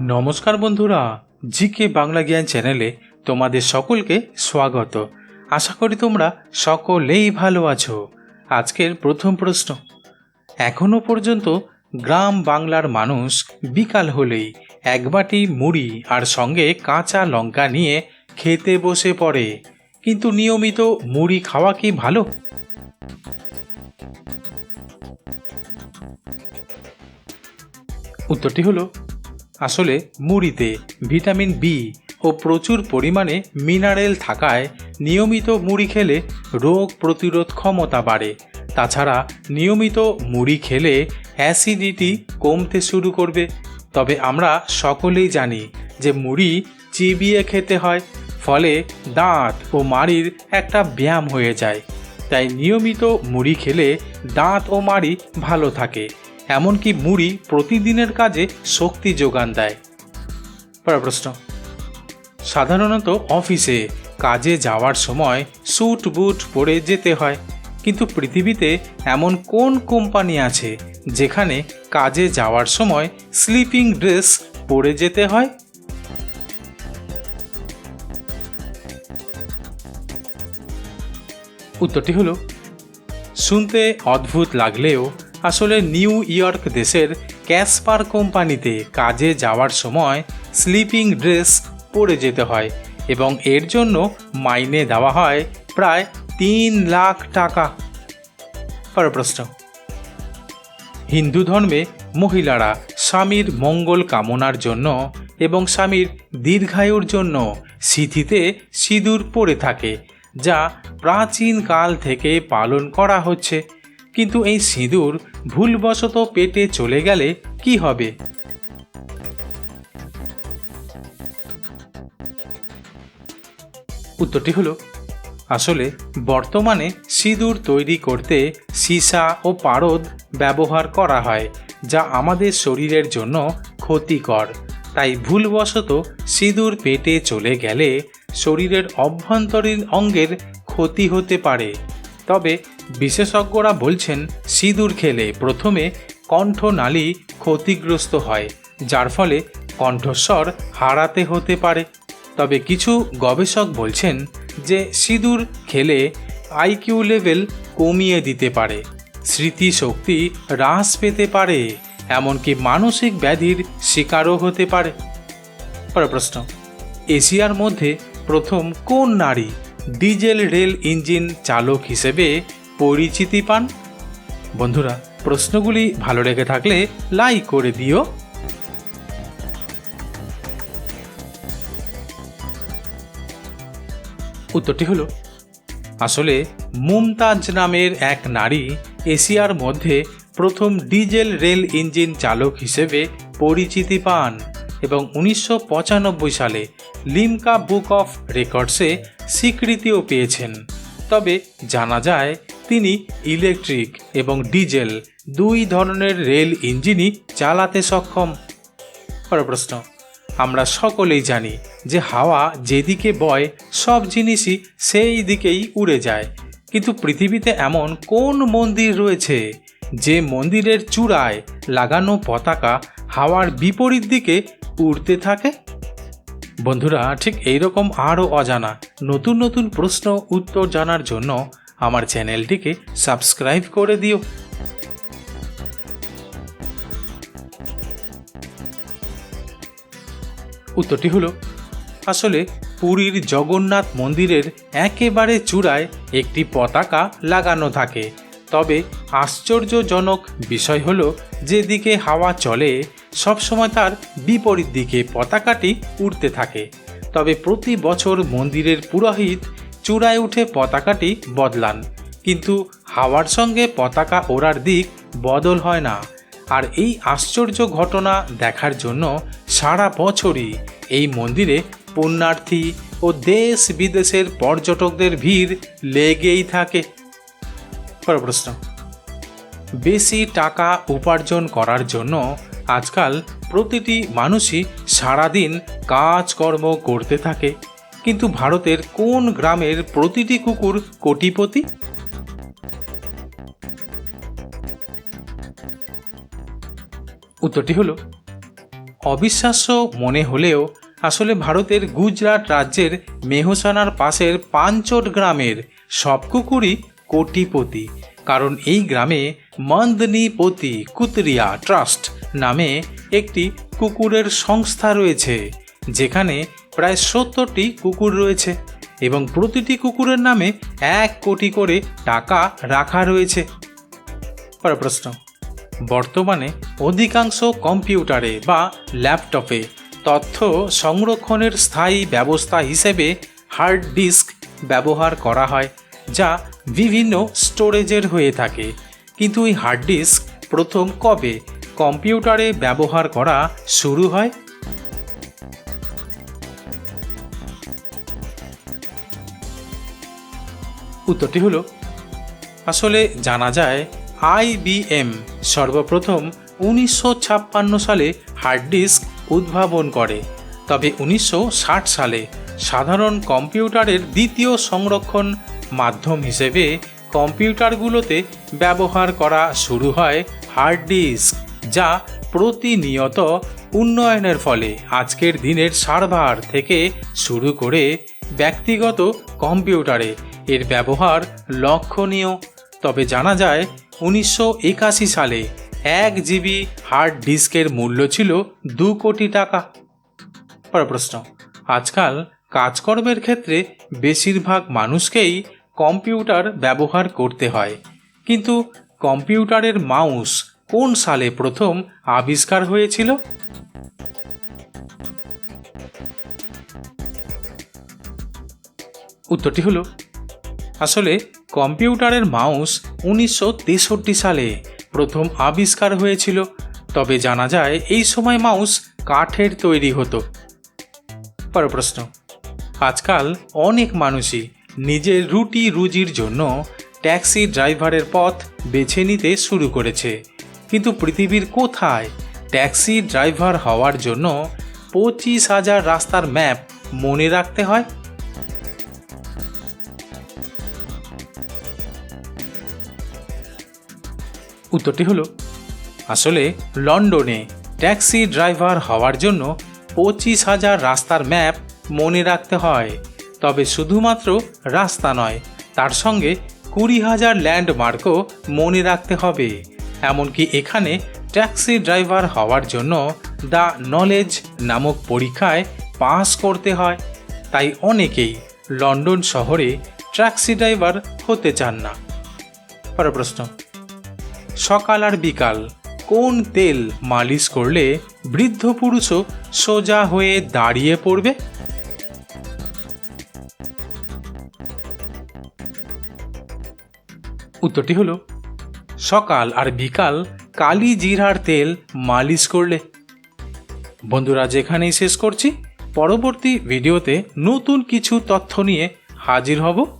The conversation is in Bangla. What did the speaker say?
নমস্কার বন্ধুরা, জিকে বাংলা জ্ঞান চ্যানেলে তোমাদের সকলকে স্বাগত। আশা করি তোমরা সকলেই ভালো আছো। আজকের প্রথম প্রশ্ন, এখনও পর্যন্ত গ্রাম বাংলার মানুষ বিকাল হলেই এক বাটি মুড়ি আর সঙ্গে কাঁচা লঙ্কা নিয়ে খেতে বসে পড়ে। কিন্তু নিয়মিত মুড়ি খাওয়া কি ভালো? উত্তরটি হলো আসলে মুড়িতে ভিটামিন বি ও প্রচুর পরিমাণে মিনারেল থাকায় নিয়মিত মুড়ি খেলে রোগ প্রতিরোধ ক্ষমতা বাড়ে। তাছাড়া নিয়মিত মুড়ি খেলে অ্যাসিডিটি কমতে শুরু করবে। তবে আমরা সকলেই জানি যে মুড়ি চিবিয়ে খেতে হয়, ফলে দাঁত ও মাড়ির একটা ব্যায়াম হয়ে যায়। তাই নিয়মিত মুড়ি খেলে দাঁত ও মাড়ি ভালো থাকে। এমনকি মুড়ি প্রতিদিনের কাজে শক্তি যোগান দেয়। পরের প্রশ্ন। সাধারণত অফিসে কাজে যাওয়ার সময় স্যুট বুট পরে যেতে হয়, কিন্তু পৃথিবীতে এমন কোন কোম্পানি আছে যেখানে কাজে যাওয়ার সময় স্লিপিং ড্রেস পরে যেতে হয়? উত্তরটি হলো, শুনতে অদ্ভুত লাগলেও আসলে নিউ ইয়র্ক দেশের ক্যাসপার কোম্পানিতে কাজে যাওয়ার সময় স্লিপিং ড্রেস পরে যেতে হয় এবং এর জন্য মাইনে দেওয়া হয় প্রায় তিন লাখ টাকা। পরের প্রশ্ন। হিন্দু ধর্মে মহিলারা স্বামীর মঙ্গল কামনার জন্য এবং স্বামীর দীর্ঘায়ুর জন্য সিথিতে সিঁদুর পরে থাকে, যা প্রাচীন কাল থেকে পালন করা হচ্ছে। কিন্তু এই সিঁদুর ভুলবশত পেটে চলে গেলে কি হবে? উত্তরটি হলো, আসলে বর্তমানে সিঁদুর তৈরি করতে সীসা ও পারদ ব্যবহার করা হয়, যা আমাদের শরীরের জন্য ক্ষতিকর। তাই ভুলবশত সিঁদুর পেটে চলে গেলে শরীরের অভ্যন্তরীণ অঙ্গের ক্ষতি হতে পারে। তবে বিশেষজ্ঞরা বলছেন, সিঁদুর খেলে প্রথমে কণ্ঠনালী ক্ষতিগ্রস্ত হয়, যার ফলে কণ্ঠস্বর হারাতে হতে পারে। তবে কিছু গবেষক বলছেন যে, সিঁদুর খেলে আইকিউ লেভেল কমিয়ে দিতে পারে, স্মৃতিশক্তি হ্রাস পেতে পারে, এমনকি মানসিক ব্যাধির শিকারও হতে পারে। প্রশ্ন, এশিয়ার মধ্যে প্রথম কোন নারী ডিজেল রেল ইঞ্জিন চালক হিসেবে পরিচিতি পান? বন্ধুরা, প্রশ্নগুলি ভালো লেগে থাকলে লাইক করে দিও। উত্তরটি হলো, আসলে মুমতাজ নামের এক নারী এশিয়ার মধ্যে প্রথম ডিজেল রেল ইঞ্জিন চালক হিসেবে পরিচিতি পান এবং উনিশশো পঁচানব্বই সালে লিমকা বুক অফ রেকর্ডসে স্বীকৃতিও পেয়েছেন। তবে জানা যায় তিনি ইলেকট্রিক এবং ডিজেল দুই ধরনের রেল ইঞ্জিনই চালাতে সক্ষম। পরের প্রশ্ন, আমরা সকলেই জানি যে হাওয়া যেদিকে বয়, সব জিনিসই সেই দিকেই উড়ে যায়। কিন্তু পৃথিবীতে এমন কোন মন্দির রয়েছে যে মন্দিরের চূড়ায় লাগানো পতাকা হাওয়ার বিপরীত দিকে উড়তে থাকে? বন্ধুরা, ঠিক এইরকম আরও অজানা নতুন নতুন প্রশ্ন উত্তর জানার জন্য আমার চ্যানেলটিকে সাবস্ক্রাইব করে দিও। উত্তরটি হলো, আসলে পুরীর জগন্নাথ মন্দিরের একেবারে চূড়ায় একটি পতাকা লাগানো থাকে। তবে আশ্চর্যজনক বিষয় হলো, যেদিকে হাওয়া চলে, সবসময় তার বিপরীত দিকে পতাকাটি উড়তে থাকে। তবে প্রতি বছর মন্দিরের পুরোহিত চূড়ায় উঠে পতাকাটি বদলান। কিন্তু হাওয়ার সঙ্গে পতাকা ওড়ার দিক বদল হয় না। আর এই আশ্চর্য ঘটনা দেখার জন্য সারা বছরই এই মন্দিরে পুণ্যার্থী ও দেশ বিদেশের পর্যটকদের ভিড় লেগেই থাকে। প্রশ্ন। বেশি টাকা উপার্জন করার জন্য আজকাল প্রতিটি মানুষই সারাদিন কাজকর্ম করতে থাকে। কিন্তু ভারতের কোন গ্রামের প্রতিটি কুকুর কোটিপতি? উত্তরটি হলো, অবিশ্বাস্য মনে হলেও আসলে ভারতের গুজরাট রাজ্যের মেহসানার পাশের পাঞ্চট গ্রামের সব কুকুরই কোটিপতি। কারণ এই গ্রামে মন্দনীপতি কুতরিয়া ট্রাস্ট নামে একটি কুকুরের সংস্থা রয়েছে, যেখানে প্রায় সত্তরটি কুকুর রয়েছে এবং প্রতিটি কুকুরের নামে এক কোটি করে টাকা রাখা রয়েছে। পরের প্রশ্ন, বর্তমানে অধিকাংশ কম্পিউটারে বা ল্যাপটপে তথ্য সংরক্ষণের স্থায়ী ব্যবস্থা হিসেবে হার্ড ডিস্ক ব্যবহার করা হয়, যা বিভিন্ন স্টোরেজের হয়ে থাকে। কিন্তু এই হার্ড ডিস্ক প্রথম কবে কম্পিউটারে ব্যবহার করা শুরু হয়? উত্তরটি হলো, আসলে জানা যায় আইবিএম সর্বপ্রথম উনিশশো ছাপ্পান্ন সালে হার্ড ডিস্ক উদ্ভাবন করে। তবে উনিশশো ষাট সালে সাধারণ কম্পিউটারের দ্বিতীয় সংরক্ষণ মাধ্যম হিসেবে কম্পিউটারগুলোতে ব্যবহার করা শুরু হয় হার্ড ডিস্ক, যা প্রতিনিয়ত উন্নয়নের ফলে আজকের দিনের সার্ভার থেকে শুরু করে ব্যক্তিগত কম্পিউটারে এর ব্যবহার লক্ষণীয়। তবে জানা যায়, উনিশশো একাশি সালে এক জিবি হার্ড ডিস্কের মূল্য ছিল দু কোটি টাকা। পরের প্রশ্ন, আজকাল কাজকর্মের ক্ষেত্রে বেশিরভাগ মানুষকেই কম্পিউটার ব্যবহার করতে হয়। কিন্তু কম্পিউটারের মাউস কোন সালে প্রথম আবিষ্কার হয়েছিল? উত্তরটি হলো আসলে কম্পিউটারের মাউস উনিশশো তেষট্টি সালে প্রথম আবিষ্কার হয়েছিল, তবে জানা যায় এই সময় মাউস কাঠের তৈরি হতো। পরের প্রশ্ন, আজকাল অনেক মানুষই নিজের রুটি রুজির জন্য ট্যাক্সি ড্রাইভারের পথ বেছে নিতে শুরু করেছে, কিন্তু পৃথিবীর কোথায় ট্যাক্সি ড্রাইভার হওয়ার জন্য পঁচিশ হাজার রাস্তার ম্যাপ মনে রাখতে হয়? উত্তরটি হলো, আসলে লন্ডনে ট্যাক্সি ড্রাইভার হওয়ার জন্য পঁচিশ হাজার রাস্তার ম্যাপ মনে রাখতে হয়। তবে শুধুমাত্র রাস্তা নয়, তার সঙ্গে কুড়ি হাজার ল্যান্ডমার্কও মনে রাখতে হবে। এমনকি এখানে ট্যাক্সি ড্রাইভার হওয়ার জন্য দ্য নলেজ নামক পরীক্ষায় পাস করতে হয়। তাই অনেকেই লন্ডন শহরে ট্যাক্সি ড্রাইভার হতে চান না। পরের প্রশ্ন সকাল আর বিকাল। কোন তেল মালিশ করলে বৃদ্ধ পুরুষও সোজা হয়ে দাঁড়িয়ে পড়বে? উত্তরটি হলো, সকাল আর বিকাল কালি জিরার তেল মালিশ করলে। বন্ধুরা যেখানেই শেষ করছি। পরবর্তী ভিডিওতে নতুন কিছু তথ্য নিয়ে হাজির হব।